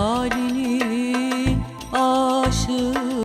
halini aşık